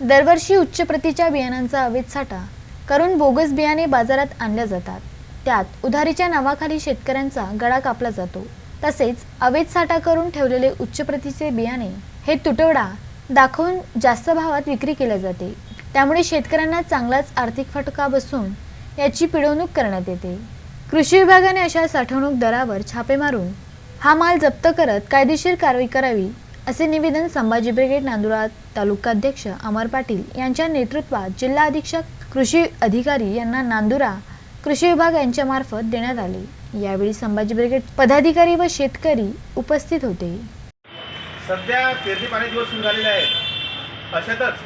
दरवर्षी उच्च प्रतीच्या बियाणांचा अवैध साठा करून बोगस बियाणे बाजारात आणल्या जातात. त्यात उधारीच्या नावाखाली शेतकऱ्यांचा गळा कापला जातो. तसेच अवैध साठा करून ठेवलेले उच्च प्रतीचे बियाणे हे तुटवडा दाखवून जास्त भावात विक्री केल्या जाते. त्यामुळे शेतकऱ्यांना चांगलाच आर्थिक फटका बसून याची पिळवणूक करण्यात येते. कृषी विभागाने अशा साठवणूक दरावर छापे मारून हा माल जप्त करत कायदेशीर कारवाई करावी असे निवेदन संभाजी ब्रिगेड नांदुरा तालुकाध्यक्ष अमर पाटील यांच्या नेतृत्वात जिल्हा अधीक्षक कृषी अधिकारी यांना नांदुरा कृषी विभाग यांच्यामार्फत देण्यात आले. यावेळी संभाजी ब्रिगेड पदाधिकारी व शेतकरी उपस्थित होते. सध्या पेरणी पाणी दिवस सुरू झालेले आहेत. अशातच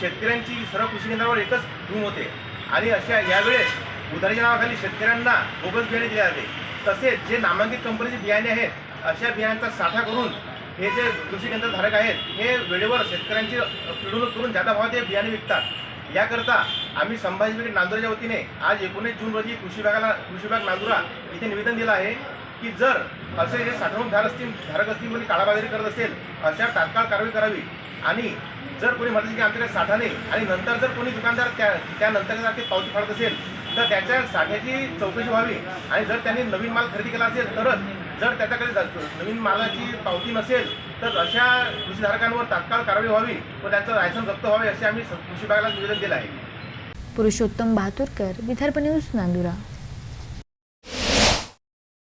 शेतकऱ्यांची सर्व कृषी केंद्रावर एकच धूम होते. आणि अशा यावेळेस उधारीच्या नावाखाली शेतकऱ्यांना बोगस बियाणे दिले जाते. तसेच जे नामांकित कंपनीचे बियाणे आहेत अशा बियाण्यांचा साठा करून हे जे कृषी केंद्र धारक आहेत हे वेळेवर शेतकऱ्यांची पिळवणूक करून ज्यादा भावात हे बियाणे विकतात. याकरता आम्ही संभाजी नांदुराच्या वतीने आज एकोणीस जून रोजी कृषी विभागाला कृषी विभाग नांदुरा इथे निवेदन दिलं आहे की जर असे हे साठवणूक धार असतील धारक असतील कोणी काळाबाजारी करत असेल अशा तात्काळ कारवाई करावी. आणि जर कोणी म्हणत की आमच्याकडे साठा नाही आणि नंतर जर कोणी दुकानदार त्या त्यानंतरसारखी पावती फाडत असेल तर त्याच्या साठ्याची चौकशी व्हावी. आणि जर त्यांनी नवीन माल खरेदी केला असेल तरच जर त्याच्याकडे नवीन मालाची पावती नसेल तर अशा कृषीधारकांवर तात्काळ कारवाई व्हावी व त्यांचं लायसन्स जप्त व्हावे असे आम्ही कृषी विभागाला निवेदन दिलं आहे. पुरुषोत्तम बहातूरकर विदर्भ न्यूज नांदुरा.